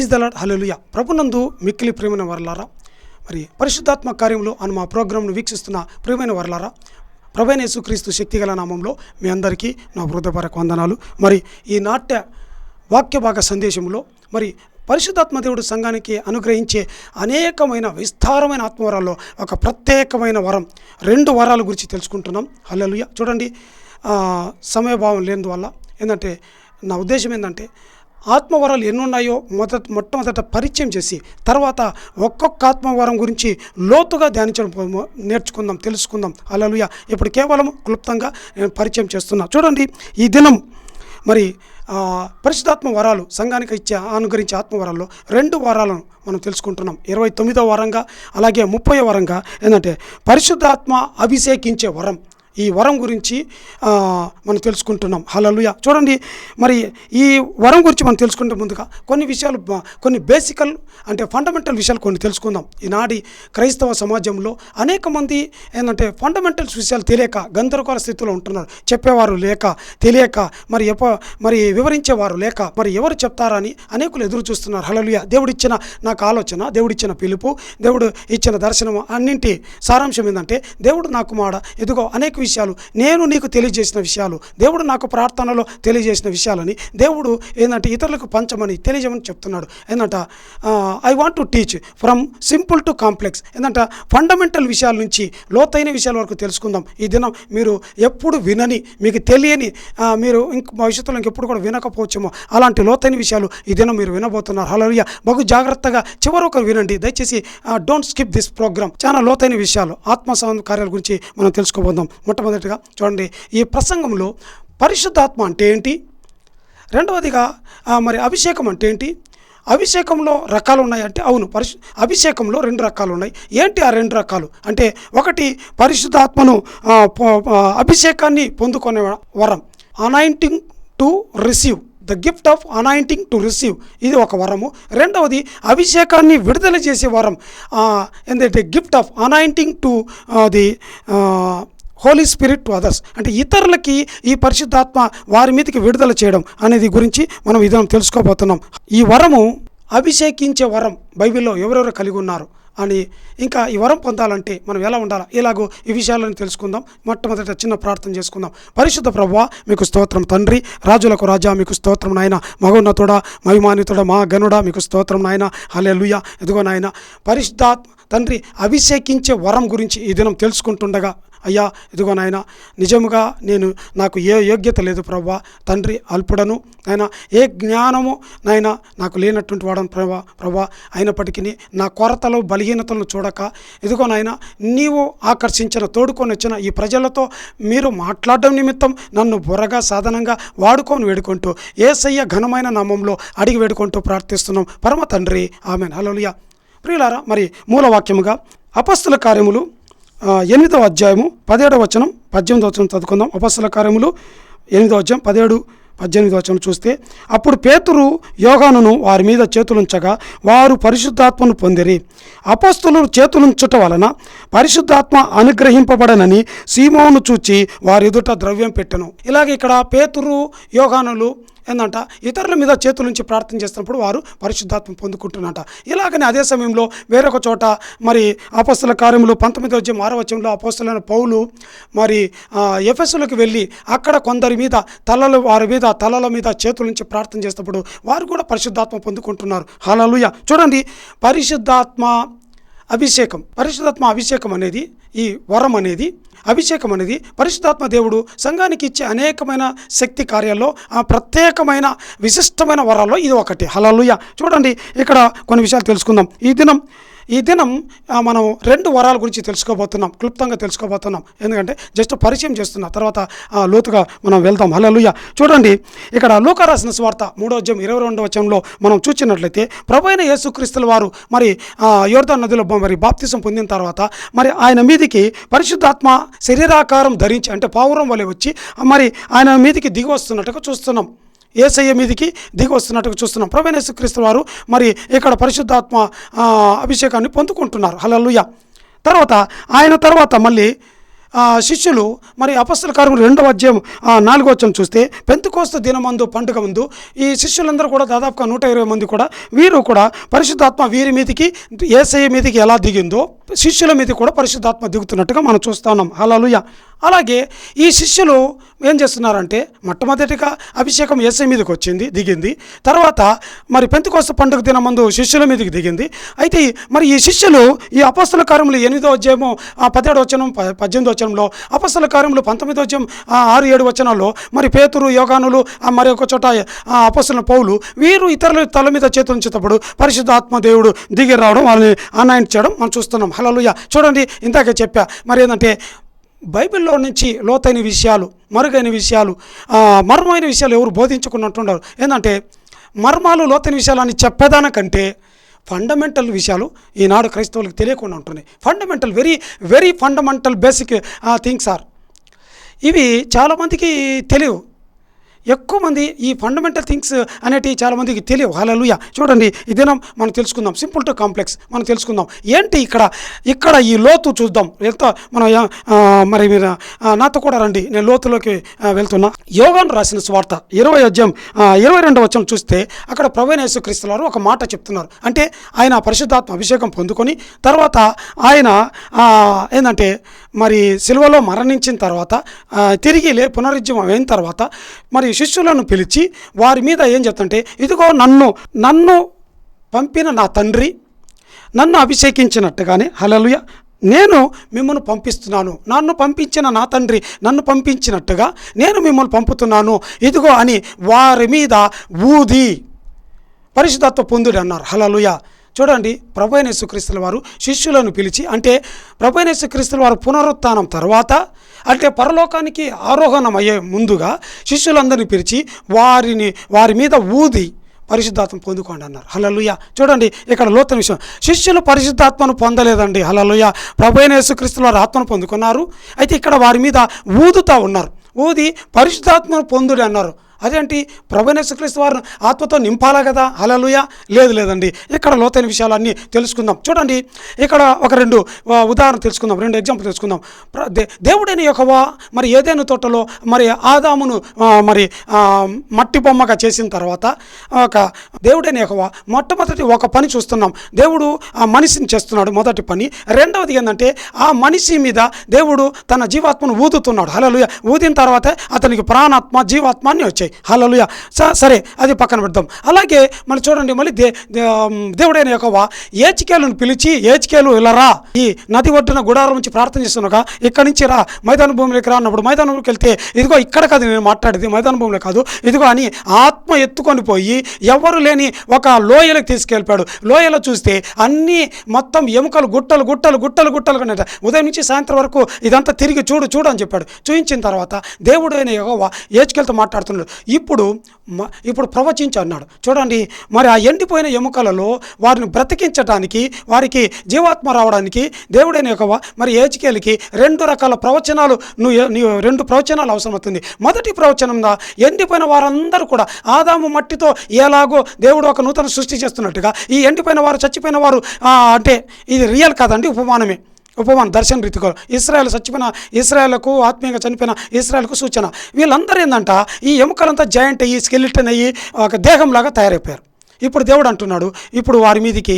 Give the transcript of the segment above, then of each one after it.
Praise the Lord హలలుయ ప్రభునందు మిక్కిలి ప్రేమైన వరలారా మరి పరిశుద్ధాత్మ కార్యంలో అని మా ప్రోగ్రాంను వీక్షిస్తున్న ప్రియమైన వరలారా ప్రభైన యేసుక్రీస్తు శక్తిగల నామంలో మీ అందరికీ నా హృదయపరక వందనాలు. మరి ఈ నాట్య వాక్య భాగ సందేశంలో మరి పరిశుద్ధాత్మ దేవుడు సంఘానికి అనుగ్రహించే అనేకమైన విస్తారమైన ఆత్మవరాల్లో ఒక ప్రత్యేకమైన వరం రెండు వరాల గురించి తెలుసుకుంటున్నాం. హల్లెలూయా. చూడండి సమయభావం సమయభావం లేనిదువల్ల ఏంటంటే నా ఉద్దేశం ఏంటంటే ఆత్మవరాలు ఎన్ని ఉన్నాయో మొదట మొట్టమొదట పరిచయం చేసి తర్వాత ఒక్కొక్క ఆత్మవరం గురించి లోతుగా ధ్యానించడం నేర్చుకుందాం తెలుసుకుందాం. అలలుయ ఇప్పుడు కేవలం క్లుప్తంగా నేను పరిచయం చేస్తున్నా. చూడండి ఈ దినం మరి పరిశుద్ధాత్మ వరాలు సంఘానికి ఇచ్చే అనుగ్రహించే ఆత్మవరాల్లో రెండు వరాలను మనం తెలుసుకుంటున్నాం. ఇరవై తొమ్మిదో వరంగా అలాగే ముప్పై వరంగా. ఏంటంటే పరిశుద్ధాత్మ అభిషేకించే వరం. ఈ వరం గురించి మనం తెలుసుకుంటున్నాం. హలలుయ చూడండి మరి ఈ వరం గురించి మనం తెలుసుకుంటే ముందుగా కొన్ని విషయాలు కొన్ని బేసికల్ అంటే ఫండమెంటల్ విషయాలు కొన్ని తెలుసుకుందాం. ఈనాటి క్రైస్తవ సమాజంలో అనేక మంది ఏంటంటే ఫండమెంటల్స్ విషయాలు తెలియక గందరగోళ స్థితిలో ఉంటున్నారు. చెప్పేవారు లేక తెలియక మరి ఎప్ప మరి వివరించేవారు లేక మరి ఎవరు చెప్తారని అనేకులు ఎదురు చూస్తున్నారు. హలలుయ దేవుడిచ్చిన నాకు ఆలోచన దేవుడిచ్చిన పిలుపు దేవుడు ఇచ్చిన దర్శనం అన్నింటి సారాంశం ఏంటంటే దేవుడు నాకు మాడ ఎదుగో అనేక విషయాలు నేను నీకు తెలియజేసిన విషయాలు దేవుడు నాకు ప్రార్థనలో తెలియజేసిన విషయాలని దేవుడు ఏంటంటే ఇతరులకు పంచమని తెలియజేయమని చెప్తున్నాడు. ఏంటంట I want to teach from simple to complex ఏంటంట ఫండమెంటల్ విషయాల నుంచి లోతైన విషయాల వరకు తెలుసుకుందాం. ఈ దినం మీరు ఎప్పుడు వినని మీకు తెలియని మీరు ఇంక భవిష్యత్తులో ఇంకెప్పుడు కూడా వినకపోవచ్చేమో అలాంటి లోతైన విషయాలు ఈ దినం మీరు వినబోతున్నారు. హలోయ బహు జాగ్రత్తగా చివరి ఒకరు వినండి. దయచేసి డోంట్ స్కిప్ దిస్ ప్రోగ్రామ్ చాలా లోతైన విషయాలు ఆత్మ సంబంధ కార్యాల గురించి మనం తెలుసుకోబోదాం. మొట్టమొదటిగా చూడండి. ఈ ప్రసంగంలో పరిశుద్ధాత్మ అంటే ఏంటి? రెండవదిగా మరి అభిషేకం అంటే ఏంటి? అభిషేకంలో రకాలు ఉన్నాయి అంటే అవును పరిశు అభిషేకంలో రెండు రకాలు ఉన్నాయి. ఏంటి ఆ రెండు రకాలు? అంటే ఒకటి పరిశుద్ధాత్మను అభిషేకాన్ని పొందుకునే వరం. Anointing to receive the gift of anointing to receive ఇది ఒక వరము. రెండవది అభిషేకాన్ని విడుదల చేసే వరం. ఏంటంటే gift of anointing to the Holy Spirit to others అంటే ఇతరులకి ఈ పరిశుద్ధాత్మ వారి మీదకి విడుదల చేయడం అనేది గురించి మనం ఇదం తెలుసుకోబోతున్నాం. ఈ వరము అభిషేకించే వరం బైబిల్లో ఎవరెవరు కలిగి ఉన్నారు అని ఇంకా ఈ వరం పొందాలంటే మనం ఎలా ఉండాలా? ఇలాగో ఈ విషయాలను తెలుసుకుందాం. మొట్టమొదట చిన్న ప్రార్థన చేసుకుందాం. పరిశుద్ధ ప్రభువా మీకు స్తోత్రం తండ్రి. రాజులకు రాజా మీకు స్తోత్రం నాయన. మగోన్నతుడా మహిమానితుడా మా గనుడా మీకు స్తోత్రం నాయన. హలే లుయ ఎదుగో నాయన పరిశుద్ధాత్మ తండ్రి అభిషేకించే వరం గురించి ఈ దినం తెలుసుకుంటుండగా అయ్యా ఇదిగో నాయన నిజముగా నేను నాకు ఏ యోగ్యత లేదు ప్రభా తండ్రి అల్పుడను. నాయన ఏ జ్ఞానము నాయన నాకు లేనటువంటి వాడను ప్రభా ప్రభా అయినప్పటికీ నా కొరతలు బలహీనతలను చూడక ఇదిగో నాయన నీవు ఆకర్షించిన తోడుకొని వచ్చిన ఈ ప్రజలతో మీరు మాట్లాడడం నిమిత్తం నన్ను బుర్రగా సాధనంగా వాడుకొని వేడుకుంటూ ఏసయ్య ఘనమైన నామంలో అడిగి వేడుకుంటూ ప్రార్థిస్తున్నాం. పరమ తండ్రి ఆమె హలోలియా ప్రియులారా మరి మూలవాక్యముగా అపస్తుల కార్యములు ఎనిమిదవ అధ్యాయము పదిహేడవ వచనం పద్దెనిమిదవ వచనం చదువుకుందాం. అపస్తుల కార్యములు ఎనిమిదవ అధ్యాయం పదిహేడు పద్దెనిమిది వచనం చూస్తే అప్పుడు పేతురు యోగానును వారి మీద చేతులుంచగా వారు పరిశుద్ధాత్మను పొందిరి. అపస్తులు చేతులుంచుట వలన పరిశుద్ధాత్మ అనుగ్రహింపబడనని సీమోను చూచి వారి ఎదుట ద్రవ్యం పెట్టను. ఇలాగే ఇక్కడ పేతురు యోగానులు ఏందంట? ఇతరుల మీద చేతుల నుంచి ప్రార్థన చేస్తున్నప్పుడు వారు పరిశుద్ధాత్మ పొందుకుంటున్నట ఇలాగనే అదే సమయంలో వేరొక చోట మరి అపస్తుల కార్యములు పంతొమ్మిది వచ్చే మారవచంలో అపస్తులైన పౌలు మరి ఆ, ఎఫెసులకు వెళ్ళి అక్కడ కొందరి మీద తలలు వారి మీద తలల మీద చేతుల నుంచి ప్రార్థన చేసినప్పుడు వారు కూడా పరిశుద్ధాత్మ పొందుకుంటున్నారు. హలలుయ చూడండి పరిశుద్ధాత్మ అభిషేకం. పరిశుద్ధాత్మ అభిషేకం అనేది ఈ వరం అనేది అభిషేకం అనేది పరిశుద్ధాత్మ దేవుడు సంఘానికి ఇచ్చే అనేకమైన శక్తి కార్యాల్లో ఆ ప్రత్యేకమైన విశిష్టమైన వరాల్లో ఇది ఒకటి. హలలుయ చూడండి ఇక్కడ కొన్ని విషయాలు తెలుసుకుందాం. ఈ దినం ఈ దినం మనం రెండు వరాల గురించి తెలుసుకోబోతున్నాం క్లుప్తంగా తెలుసుకోబోతున్నాం. ఎందుకంటే జస్ట్ పరిచయం చేస్తున్నా తర్వాత లోతుగా మనం వెళ్దాం. హలలుయ చూడండి ఇక్కడ లూకా రాసిన స్వార్త మూడో అధ్యాయం ఇరవై రెండవ వచనంలో మనం చూసినట్లయితే ప్రభైన యేసుక్రీస్తుల వారు మరి ఆ, నదిలో మరి బాప్తిసం పొందిన తర్వాత మరి ఆయన మీదికి పరిశుద్ధాత్మ శరీరాకారం ధరించి అంటే పావురం వలె వచ్చి మరి ఆయన మీదికి దిగి వస్తున్నట్టుగా చూస్తున్నాం. ఏసయ్య మీదికి దిగి వస్తున్నట్టుగా చూస్తున్నాం. ప్రభు యేసుక్రీస్తు వారు మరి ఇక్కడ పరిశుద్ధాత్మ అభిషేకాన్ని పొందుకుంటున్నారు. హల్లెలూయా. తర్వాత ఆయన తర్వాత మళ్ళీ శిష్యులు మరి అపస్తుల కార్యములు రెండవ అధ్యాయం నాలుగో వచ్చం చూస్తే పెంతుకోస్త దినమందు పండుగ ముందు ఈ శిష్యులందరూ కూడా దాదాపుగా నూట ఇరవై మంది కూడా వీరు కూడా పరిశుద్ధాత్మ వీరి మీదకి ఏసయ్య మీదకి ఎలా దిగిందో శిష్యుల మీద కూడా పరిశుద్ధాత్మ దిగుతున్నట్టుగా మనం చూస్తున్నాం హలలుయ అలాగే ఈ శిష్యులు ఏం చేస్తున్నారంటే మొట్టమొదటిగా అభిషేకం ఏసై మీదకి వచ్చింది దిగింది. తర్వాత మరి పెంతుకోస్త పండుగ దినమందు శిష్యుల మీదకి దిగింది. అయితే మరి ఈ శిష్యులు ఈ అపస్తుల కార్యములు ఎనిమిదో అధ్యాయము ఆ పదిహేడు వచనం పద్దెనిమిది వచ్చనంలో వచనంలో అపస్తుల కార్యములు పంతొమ్మిదో అధ్యాయం ఆరు ఏడు వచనాల్లో మరి పేతురు యోగానులు మరి ఒక చోట అపస్తుల పౌలు వీరు ఇతరుల తల మీద చేతులుంచేటప్పుడు పరిశుద్ధ ఆత్మదేవుడు దిగి రావడం వాళ్ళని అనాయింట్ చేయడం మనం చూస్తున్నాం. హలలుయ చూడండి ఇందాకే చెప్పా. మరి ఏంటంటే బైబిల్లో నుంచి లోతైన విషయాలు మరుగైన విషయాలు మర్మమైన విషయాలు ఎవరు బోధించుకున్నట్టుండరు. ఏంటంటే మర్మాలు లోతైన విషయాలు అని చెప్పేదానికంటే ఫండమెంటల్ విషయాలు ఈనాడు క్రైస్తవులకు తెలియకుండా ఉంటున్నాయి. Fundamental very very fundamental basic things are ఇవి చాలామందికి తెలియవు. ఎక్కువ మంది ఈ ఫండమెంటల్ థింగ్స్ అనేటివి చాలామందికి తెలియవు. హలలుయ చూడండి ఈ దినం మనం తెలుసుకుందాం. సింపుల్ టు కాంప్లెక్స్ మనం తెలుసుకుందాం. ఏంటి ఇక్కడ? ఇక్కడ ఈ లోతు చూద్దాం. ఎంత మనం మరి మీరు నాతో కూడా రండి. నేను లోతులోకి వెళ్తున్నా. యోగాను రాసిన స్వార్థ ఇరవై అధ్యాయం ఇరవై రెండవ వచ్చం చూస్తే అక్కడ ప్రవీణ యేసుక్రీస్తు వారు ఒక మాట చెప్తున్నారు. అంటే ఆయన పరిశుద్ధాత్మ అభిషేకం పొందుకొని తర్వాత ఆయన ఏంటంటే మరి సిలువలో మరణించిన తర్వాత తిరిగి లే పునరుజ్జీవం అయిన తర్వాత మరి శిష్యులను పిలిచి వారి మీద ఏం చెప్తుంటే ఇదిగో నన్ను నన్ను పంపిన నా తండ్రి నన్ను అభిషేకించినట్టుగానే హలలుయ నేను మిమ్మల్ని పంపిస్తున్నాను. నన్ను పంపించిన నా తండ్రి నన్ను పంపించినట్టుగా నేను మిమ్మల్ని పంపుతున్నాను. ఇదిగో అని వారి మీద ఊది పరిశుద్ధత్వ పొందుడు అన్నారు హలలుయ చూడండి ప్రభైనేశ్వక్రీస్తుల వారు శిష్యులను పిలిచి అంటే ప్రభైనేశ్వక్రీస్తుల వారు పునరుత్నం తర్వాత అంటే పరలోకానికి ఆరోహణం అయ్యే ముందుగా శిష్యులందరినీ పిలిచి వారిని వారి మీద ఊది పరిశుద్ధాత్మ పొందుకోండి అన్నారు. హలలుయ చూడండి ఇక్కడ లోతన విషయం. శిష్యులు పరిశుద్ధాత్మను పొందలేదండి. హలలుయ ప్రభైన యేసుక్రీస్తుల వారు ఆత్మను పొందుకున్నారు. అయితే ఇక్కడ వారి మీద ఊదుతా ఉన్నారు. ఊది పరిశుద్ధాత్మను పొందుడు అన్నారు. అదేంటి? ప్రభనేశ్వక్రీస్తు వారిని ఆత్మతో నింపాలా కదా? హలలుయ లేదు లేదండి. ఇక్కడ లోతైన విషయాలు అన్నీ తెలుసుకుందాం. చూడండి ఇక్కడ ఒక రెండు ఉదాహరణ తెలుసుకుందాం. రెండు ఎగ్జాంపుల్ తెలుసుకుందాం. ప్ర- దే- దేవుడైన యొక్కవా మరి ఏదైనా తోటలో మరి ఆదామును మరి మట్టి బొమ్మగా చేసిన తర్వాత ఒక దేవుడైన యొక్కవా మొట్టమొదటి ఒక పని చూస్తున్నాం. దేవుడు ఆ మనిషిని చేస్తున్నాడు మొదటి పని. రెండవది ఏంటంటే ఆ మనిషి మీద దేవుడు తన జీవాత్మను ఊదుతున్నాడు. హలలుయ ఊదిన తర్వాత అతనికి ప్రాణాత్మ జీవాత్మ అన్నీ వచ్చాయి. హలలుయ స- సరే అది పక్కన పెడదాం. అలాగే మనం చూడండి మళ్ళీ దే దేవుడైన యొక్క ఏచికేలను పిలిచి ఏచికేలు ఇలా రా. ఈ నది ఒడ్డున గుడారం నుంచి ప్రార్థన చేస్తున్నాక ఇక్కడి నుంచి రా. మైదాన భూమిలోకి రా అన్నప్పుడు మైదానంలోకి వెళ్తే ఇదిగో ఇక్కడ కాదు నేను మాట్లాడేది మైదాన భూమిలో కాదు. ఇదిగో అని ఆత్మ ఎత్తుకొని పోయి ఎవరు లేని ఒక లోయలకు తీసుకెళ్ళిపోయాడు. లోయలో చూస్తే అన్నీ మొత్తం ఎముకలు గుట్టలు గుట్టలు గుట్టలు గుట్టలు కనట ఉదయం నుంచి సాయంత్రం వరకు ఇదంతా తిరిగి చూడు చూడు అని చెప్పాడు. చూపించిన తర్వాత దేవుడు అయిన యెహోవా మాట్లాడుతున్నాడు. ఇప్పుడు మ- ఇప్పుడు ప్రవచించు అన్నాడు. చూడండి మరి ఆ ఎండిపోయిన ఎముకలలో వారిని బ్రతికించడానికి వారికి జీవాత్మ రావడానికి దేవుడైన యొక్క మరి ఏచికేలికి రెండు రకాల ప్రవచనాలు నువ్వు నీవు రెండు ప్రవచనాలు అవసరమవుతుంది. మొదటి ప్రవచనంగా ఎండిపోయిన వారందరూ కూడా ఆదాము మట్టితో ఎలాగో దేవుడు ఒక నూతన సృష్టి చేస్తున్నట్టుగా ఈ ఎండిపోయిన వారు చచ్చిపోయిన వారు అంటే ఇది రియల్ కాదండి ఉపమానమే. ఉపమానం దర్శన రీతిగా ఇస్రాయల్ చచ్చిపోయిన ఇస్రాయల్కు ఆత్మీయంగా చనిపోయిన ఇస్రాయల్కు సూచన. వీళ్ళందరూ ఏందంట ఈ ఎముకలంతా జాయింట్ అయ్యి స్కెలిటన్ అయ్యి ఒక దేహంలాగా తయారైపోయారు. ఇప్పుడు దేవుడు అంటున్నాడు ఇప్పుడు వారి మీదికి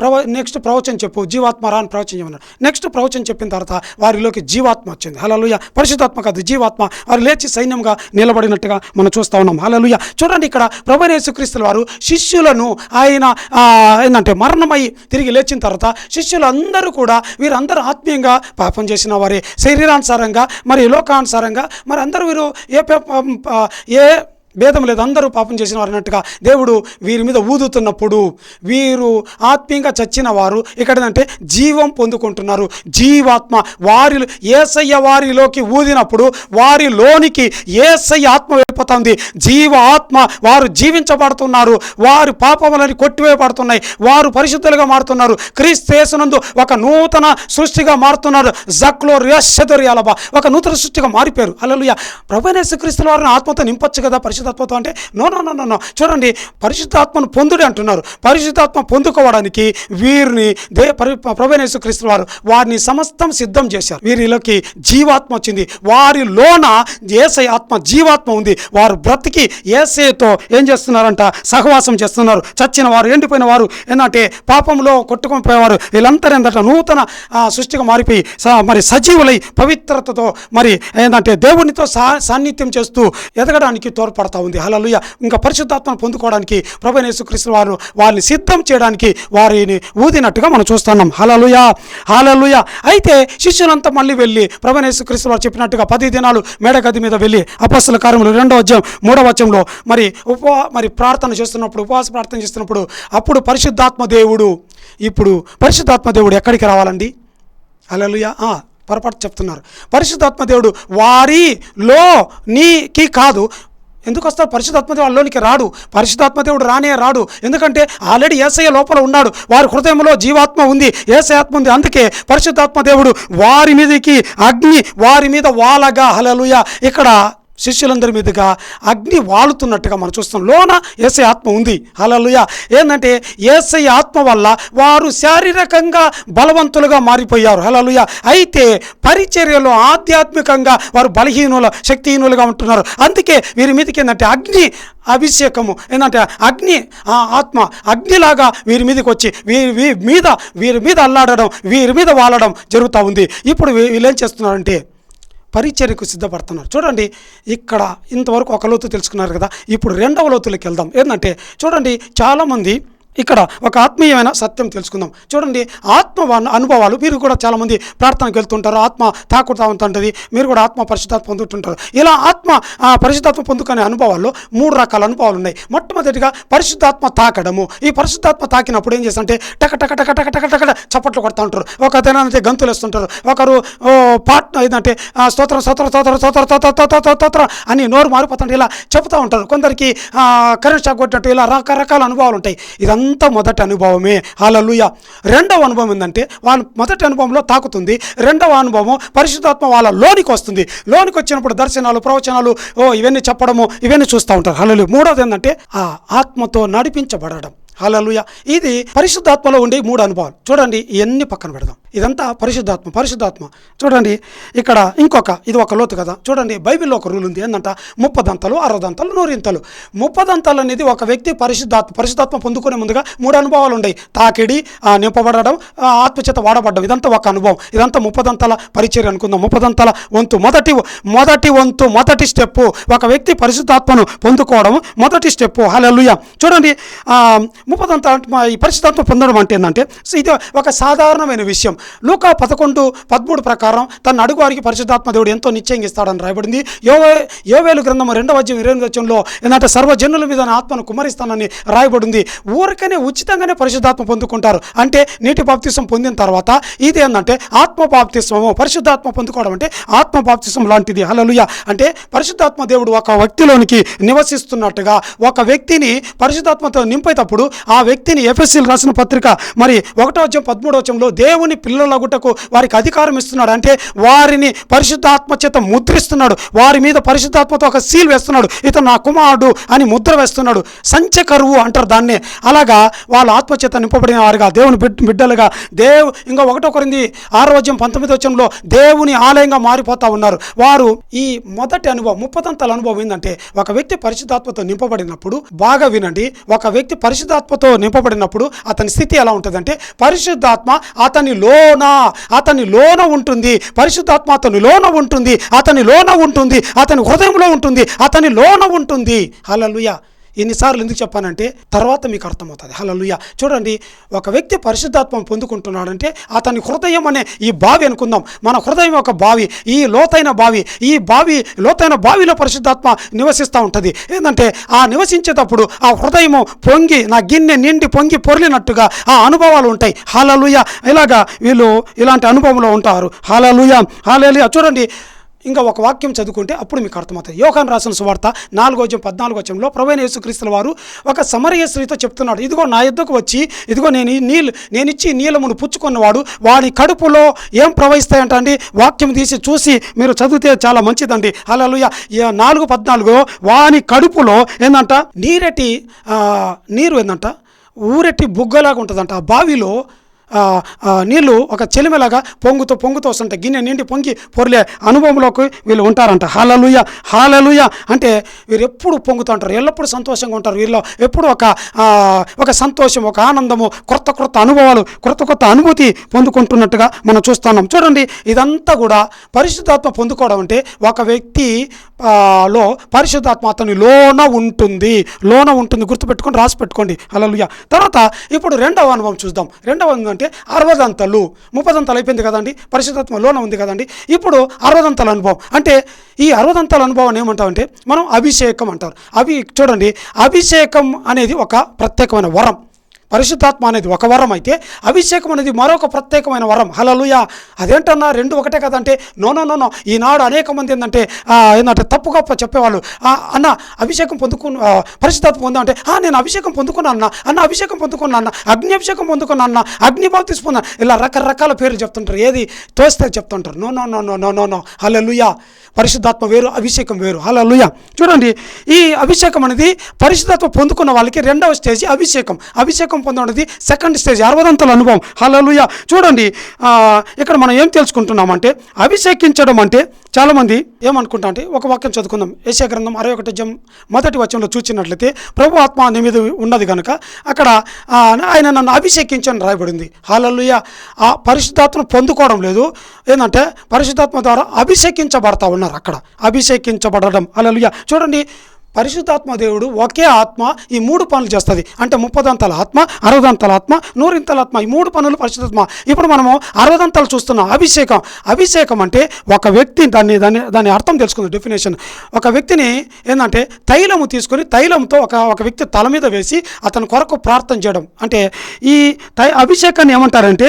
ప్రవ నెక్స్ట్ ప్రవచనం చెప్పు. జీవాత్మ రా అని ప్రవచనం చెప్పన్నాడు నెక్స్ట్ ప్రవచనం చెప్పిన తర్వాత వారిలోకి జీవాత్మ వచ్చింది. హలలుయ పరిశుద్ధాత్మ కాదు జీవాత్మ. వారు లేచి సైన్యంగా నిలబడినట్టుగా మనం చూస్తా ఉన్నాం. హలలుయ చూడండి ఇక్కడ ప్రభనేసుక్రీస్తుల వారు శిష్యులను ఆయన ఏంటంటే మరణమై తిరిగి లేచిన తర్వాత శిష్యులందరూ కూడా వీరందరూ ఆత్మీయంగా పాపం చేసిన వారే. శరీరానుసారంగా మరి లోకానుసారంగా మరి అందరూ వీరు ఏ ఏ భేదం లేదు. అందరూ పాపం చేసిన వారు అన్నట్టుగా దేవుడు వీరి మీద ఊదుతున్నప్పుడు వీరు ఆత్మీయంగా చచ్చిన వారు ఇక్కడ అంటే జీవం పొందుకుంటున్నారు. జీవాత్మ వారి ఏసయ్య వారిలోకి ఊదినప్పుడు వారిలోనికి ఏసయ్య ఆత్మ వెళ్ళిపోయి వెళ్ళిపోతా జీవ ఆత్మ వారు జీవించబడుతున్నారు. వారు పాపములని కొట్టివేయబడుతున్నాయి. వారు పరిశుద్ధులుగా మారుతున్నారు. క్రీస్తునందు ఒక నూతన సృష్టిగా మారుతున్నారు. జక్లో రియశదర్యాలబా ఒక నూతన సృష్టిగా మారిపోయారు. అలలుయ ప్రభునేశ్వక్రీస్తుల వారిని ఆత్మతో నింపొచ్చు కదా పరిశుద్ధాత్మతో అంటే? నో నో నో నో చూడండి. పరిశుద్ధాత్మను పొందుడి అంటున్నారు. పరిశుద్ధాత్మ పొందుకోవడానికి వీరిని దే ప్రభునేసు క్రీస్తుల వారు వారిని సమస్తం సిద్ధం చేశారు. వీరిలోకి జీవాత్మ వచ్చింది. వారిలోన ఏసై ఆత్మ జీవాత్మ ఉంది. వారు బ్రతికి ఏసేతో ఏం చేస్తున్నారంట? సహవాసం చేస్తున్నారు. చచ్చిన వారు ఎండిపోయిన వారు ఏంటంటే పాపంలో కొట్టుకుపోయేవారు. వీళ్ళంతా ఏంటంటే నూతన ఆ, సృష్టిగా మారిపోయి మరి సజీవులై పవిత్రతతో మరి ఏంటంటే దేవునితో సా సాన్నిధ్యం చేస్తూ ఎదగడానికి తోడ్పడతా ఉంది. హలలుయ ఇంకా పరిశుద్ధాత్మను పొందుకోవడానికి ప్రభు యేసుక్రీస్తు వారు వారిని సిద్ధం చేయడానికి వారిని ఊదినట్టుగా మనం చూస్తున్నాం. హలలుయ హలలుయ అయితే శిష్యులంతా మళ్ళీ వెళ్ళి ప్రభు యేసుక్రీస్తు వారు చెప్పినట్టుగా పది దినాలు మేడగది మీద వెళ్ళి అపస్సుల కార్యములు రెండో అధ్యాయం మూడవ వచనంలో మరి ఉపవా మరి ప్రార్థన చేస్తున్నప్పుడు ఉపవాస ప్రార్థన చేస్తున్నప్పుడు అప్పుడు పరిశుద్ధాత్మ దేవుడు ఇప్పుడు పరిశుద్ధాత్మ దేవుడు ఎక్కడికి రావాలండి? అలలుయా పొరపాటు చెప్తున్నారు. పరిశుద్ధాత్మ దేవుడు వారిలో నీకి కాదు. ఎందుకు వస్తారు పరిశుద్ధాత్మ దేవుడు వాళ్ళలోనికి రాడు. పరిశుద్ధాత్మదేవుడు రానే రాడు. ఎందుకంటే ఆల్రెడీ ఏసయ్య లోపల ఉన్నాడు. వారి హృదయంలో జీవాత్మ ఉంది. ఏసై ఆత్మ ఉంది. అందుకే పరిశుద్ధాత్మ దేవుడు వారి మీదకి అగ్ని వారి మీద వాలగా. హలలుయ ఇక్కడ శిష్యులందరి మీదుగా అగ్ని వాలుతున్నట్టుగా మనం చూస్తాం లోన ఏసై ఆత్మ ఉంది. హలలుయ ఏంటంటే ఏసై ఆత్మ వల్ల వారు శారీరకంగా బలవంతులుగా మారిపోయారు. హలలుయ అయితే పరిచర్యలో ఆధ్యాత్మికంగా వారు బలహీనుల శక్తిహీనులుగా ఉంటున్నారు. అందుకే వీరి మీదకి ఏంటంటే అగ్ని అభిషేకము. ఏంటంటే అగ్ని ఆ ఆత్మ అగ్నిలాగా వీరి మీదకి వచ్చి వీరి వీరి మీద వీరి మీద అల్లాడడం వీరి మీద వాలడం జరుగుతూ ఉంది. ఇప్పుడు వీళ్ళు ఏం చేస్తున్నారంటే పరిచర్యకు సిద్ధపడుతున్నారు. చూడండి ఇక్కడ ఇంతవరకు ఒక లోతు తెలుసుకున్నారు కదా ఇప్పుడు రెండవ లోతులకు వెళ్దాం. ఏంటంటే చూడండి చాలామంది ఇక్కడ ఒక ఆత్మీయమైన సత్యం తెలుసుకుందాం. చూడండి ఆత్మ అనుభవాలు మీరు కూడా చాలామంది ప్రార్థనకు వెళ్తుంటారు ఆత్మ తాకుతా ఉంటుంది మీరు కూడా ఆత్మ పరిశుద్ధాత్మ పొందుతుంటారు. ఇలా ఆత్మ ఆ, పరిశుద్ధాత్మ పొందుకునే అనుభవాల్లో మూడు రకాల అనుభవాలు ఉన్నాయి. మొట్టమొదటిగా పరిశుద్ధాత్మ తాకడము. ఈ పరిశుద్ధాత్మ తాకినప్పుడు ఏం చేస్తుంటే టక టక టక టక టక టక చప్పట్లు కొడతా ఉంటారు. ఒక దినానంటే గంతులు వేస్తుంటారు. ఒకరు పాట ఏంటంటే స్తోత్రం స్తోత్రం స్తోత్రం స్తోత్ర స్తోత్ర స్తోత్ర అని నోరు మారిపోతుంటే ఇలా చెబుతూ ఉంటారు. కొందరికి కరెంట్ షాక్ కొట్టినట్టు ఇలా రకరకాల అనుభవాలు ఉంటాయి. ఇదంతా మొదటి అనుభవమే. అలలుయ రెండవ అనుభవం ఏంటంటే వాళ్ళ మొదటి అనుభవంలో తాకుతుంది. రెండవ అనుభవం పరిశుద్ధాత్మ వాళ్ళ లోనికి వస్తుంది. లోనికి వచ్చినప్పుడు దర్శనాలు ప్రవచనాలు ఓ ఇవన్నీ చెప్పడము ఇవన్నీ చూస్తూ ఉంటారు. అలలు మూడవది ఏంటంటే ఆ ఆత్మతో నడిపించబడడం. హలలుయ. ఇది పరిశుద్ధాత్మలో ఉండే మూడు అనుభవాలు. చూడండి ఇవన్నీ పక్కన పెడదాం. ఇదంతా పరిశుద్ధాత్మ పరిశుద్ధాత్మ. చూడండి ఇక్కడ ఇంకొక ఇది ఒక లోతు కదా. చూడండి బైబిల్లో ఒక రూల్ ఉంది. ఏంటంట ముప్పదంతలు అరవదంతలు నూరింతలు. ముప్పదంతలు అనేది ఒక వ్యక్తి పరిశుద్ధాత్మ పరిశుద్ధాత్మ పొందుకునే ముందుగా మూడు అనుభవాలు ఉన్నాయి తాకిడి నింపబడడం ఆత్మచేత వాడబడ్డం. ఇదంతా ఒక అనుభవం. ఇదంతా ముప్పదంతల పరిచర్య అనుకుందాం. ముప్పదంతల వంతు. మొదటి మొదటి వంతు మొదటి స్టెప్పు. ఒక వ్యక్తి పరిశుద్ధాత్మను పొందుకోవడం మొదటి స్టెప్పు. హలలుయ. చూడండి ముప్పదంత ఈ పరిశుద్ధాత్మ పొందడం అంటే ఏంటంటే సో ఇది ఒక సాధారణమైన విషయం. లూకా పదకొండు పదమూడు ప్రకారం తన అడుగు వారికి పరిశుద్ధాత్మ దేవుడు ఎంతో నిశ్చయంగా ఇస్తాడని రాయబడింది. యోవే యోవేలు గ్రంథం రెండవ అధ్యయం ఇరవై వచ్చంలో ఏంటంటే సర్వజనుల మీద నా ఆత్మను కుమరిస్తానని రాయబడింది. ఊరికనే ఉచితంగానే పరిశుద్ధాత్మ పొందుకుంటారు. అంటే నీటి బాప్తిసం పొందిన తర్వాత ఇది ఏంటంటే ఆత్మపాప్తిస్వము పరిశుద్ధాత్మ పొందుకోవడం అంటే ఆత్మ బాప్తిసం లాంటిది. హలలుయ అంటే పరిశుద్ధాత్మ దేవుడు ఒక వ్యక్తిలోనికి నివసిస్తున్నట్టుగా ఒక వ్యక్తిని పరిశుద్ధాత్మతో నింపేటప్పుడు ఆ వ్యక్తిని ఎఫ్ఎస్సీలు రాసిన పత్రిక మరి ఒకటో వచ్చం పదమూడో వచ్చంలో దేవుని పిల్లలగుటకు వారికి అధికారం ఇస్తున్నాడు. అంటే వారిని పరిశుద్ధాత్మ చేత ముద్రిస్తున్నాడు. వారి మీద పరిశుద్ధాత్మతో ఒక సీల్ వేస్తున్నాడు. ఇతను నా కుమారుడు అని ముద్ర వేస్తున్నాడు. సంచ కరువు అంటారు దాన్నే. అలాగా వాళ్ళ ఆత్మచేత నింపబడిన వారుగా దేవుని బిడ్ బిడ్డలుగా దేవు ఇంకా ఒకటో కొరింది ఆరో అధ్యాయం పంతొమ్మిది వచ్చంలో దేవుని ఆలయంగా మారిపోతా ఉన్నారు. వారు ఈ మొదటి అనుభవం ముప్పదంతల అనుభవం ఏంటంటే ఒక వ్యక్తి పరిశుద్ధాత్మతో నింపబడినప్పుడు బాగా వినండి. ఒక వ్యక్తి పరిశుద్ధాత్మ పరిశుద్ధాత్మతో నింపబడినప్పుడు అతని స్థితి ఎలా ఉంటుందంటే పరిశుద్ధాత్మ అతని లోన అతని లోన ఉంటుంది. పరిశుద్ధాత్మ అతని లోన ఉంటుంది. అతని లోన ఉంటుంది. అతని హృదయంలో ఉంటుంది. అతని లోన ఉంటుంది. హల్లెలూయా. ఎన్నిసార్లు ఎందుకు చెప్పానంటే తర్వాత మీకు అర్థమవుతుంది. హలలుయ చూడండి ఒక వ్యక్తి పరిశుద్ధాత్మం పొందుకుంటున్నాడంటే అతని హృదయం అనే ఈ బావి అనుకుందాం. మన హృదయం ఒక బావి ఈ లోతైన బావి ఈ బావి లోతైన బావిలో పరిశుద్ధాత్మ నివసిస్తూ ఉంటుంది. ఏంటంటే ఆ నివసించేటప్పుడు ఆ హృదయము పొంగి నా గిన్నె నిండి పొంగి పొరలినట్టుగా ఆ అనుభవాలు ఉంటాయి. హాలలుయ ఇలాగా వీళ్ళు ఇలాంటి అనుభవంలో ఉంటారు. హాలలుయ హాలేలుయ చూడండి ఇంకా ఒక వాక్యం చదువుకుంటే అప్పుడు మీకు అర్థమవుతుంది. యోహాన్ రాసిన సువార్త నాలుగో వచ్చం పద్నాలుగో వచ్చంలో ప్రవీణ యేసుక్రీస్తుల వారు ఒక సమరయ స్త్రీతో చెప్తున్నాడు. ఇదిగో నా యుద్ధకు వచ్చి ఇదిగో నేను ఈ నీళ్ళు నేను ఇచ్చి ఈ నీళ్ళమును పుచ్చుకున్నవాడు వాడి కడుపులో ఏం ప్రవహిస్తాయంటండి? వాక్యం తీసి చూసి మీరు చదివితే చాలా మంచిదండి. అలా నాలుగు పద్నాలుగు వాని కడుపులో ఏందంట? నీరెట్టి నీరు ఏందంట? ఊరెట్టి బుగ్గలాగా ఉంటుందంట. ఆ బావిలో నీళ్ళు ఒక చెలిమెలాగా పొంగుతూ పొంగుతూ వస్తుంటాయి. గిన్నె నిండి పొంగి పొర్లే అనుభవంలోకి వీళ్ళు ఉంటారంట. హాలలుయ హాలలుయ అంటే వీరు ఎప్పుడు పొంగుతూ ఉంటారు. ఎల్లప్పుడూ సంతోషంగా ఉంటారు. వీళ్ళు ఎప్పుడు ఒక ఒక సంతోషం ఒక ఆనందము క్రొత్త క్రొత్త అనుభవాలు క్రొత్త క్రొత్త అనుభూతి పొందుకుంటున్నట్టుగా మనం చూస్తున్నాం. చూడండి ఇదంతా కూడా పరిశుద్ధాత్మ పొందుకోవడం అంటే ఒక వ్యక్తి లో పరిశుద్ధాత్మ అతని లోన ఉంటుంది. లోన ఉంటుంది. గుర్తుపెట్టుకొని రాసి పెట్టుకోండి అలలుయ తర్వాత ఇప్పుడు రెండవ అనుభవం చూద్దాం. రెండవ అనుభవం అంటే అరవదంతలు. ముప్పదంతలు అయిపోయింది కదండి. పరిశుద్ధాత్మ లోన ఉంది కదండి. ఇప్పుడు అరవదంతల అనుభవం. అంటే ఈ అరవదంతల అనుభవం ఏమంటామంటే మనం అభిషేకం అంటారు. అవి చూడండి. అభిషేకం అనేది ఒక ప్రత్యేకమైన వరం. పరిశుద్ధాత్మ అనేది ఒక వరం అయితే అభిషేకం అనేది మరొక ప్రత్యేకమైన వరం. హలలుయ అదేంటన్నా రెండు ఒకటే కదంటే నో నో నో నో. ఈనాడు అనేక మంది ఏంటంటే ఏంటంటే తప్పు గొప్ప చెప్పేవాళ్ళు. అన్న అభిషేకం పొందుకున్న పరిశుద్ధాత్మ పొందా అంటే నేను అభిషేకం పొందుకున్నా అన్న అన్న అభిషేకం పొందుకున్నా అన్న అగ్ని అభిషేకం పొందుకున్నా అన్న అగ్ని బాప్తిస్ ఇలా రకరకాల పేర్లు చెప్తుంటారు. ఏది తోస్తే చెప్తుంటారు. No no no no no no no. Hallelujah పరిశుద్ధాత్మ వేరు అభిషేకం వేరు. హలలుయ చూడండి ఈ అభిషేకం అనేది పరిశుద్ధాత్మ పొందుకున్న వాళ్ళకి రెండవ స్టేజ్ అభిషేకం. అభిషేకం పొందడం సెకండ్ స్టేజ్ అరవదంతల అనుభవం. హలలుయ చూడండి ఇక్కడ మనం ఏం తెలుసుకుంటున్నామంటే అభిషేకించడం అంటే చాలామంది ఏమనుకుంటా అంటే ఒక వాక్యం చదువుకుందాం. ఏషియా గ్రంథం అరవై ఒకటి జం మొదటి వచనంలో చూచినట్లయితే ప్రభు ఆత్మ నీ మీద ఉన్నది కనుక అక్కడ ఆయన నన్ను అభిషేకించని రాయబడింది. హాలలుయ. ఆ పరిశుద్ధాత్మను పొందుకోవడం లేదు. ఏంటంటే పరిశుద్ధాత్మ ద్వారా అభిషేకించబడతా ఉన్నారు అక్కడ. అభిషేకించబడడం. హాలలుయ. చూడండి పరిశుద్ధాత్మ దేవుడు ఒకే ఆత్మ ఈ మూడు పనులు చేస్తుంది. అంటే ముప్పదంతల ఆత్మ అరవదంతల ఆత్మ నూరింతల ఆత్మ ఈ మూడు పనులు పరిశుద్ధాత్మ. ఇప్పుడు మనము అరవదంతలు చూస్తున్నాం అభిషేకం. అభిషేకం అంటే ఒక వ్యక్తి దాన్ని దాన్ని దాని అర్థం తెలుసుకుంది డెఫినేషన్ ఒక వ్యక్తిని ఏంటంటే తైలము తీసుకొని తైలంతో ఒక ఒక వ్యక్తి తల మీద వేసి అతని కొరకు ప్రార్థన చేయడం. అంటే ఈ తై అభిషేకాన్ని ఏమంటారంటే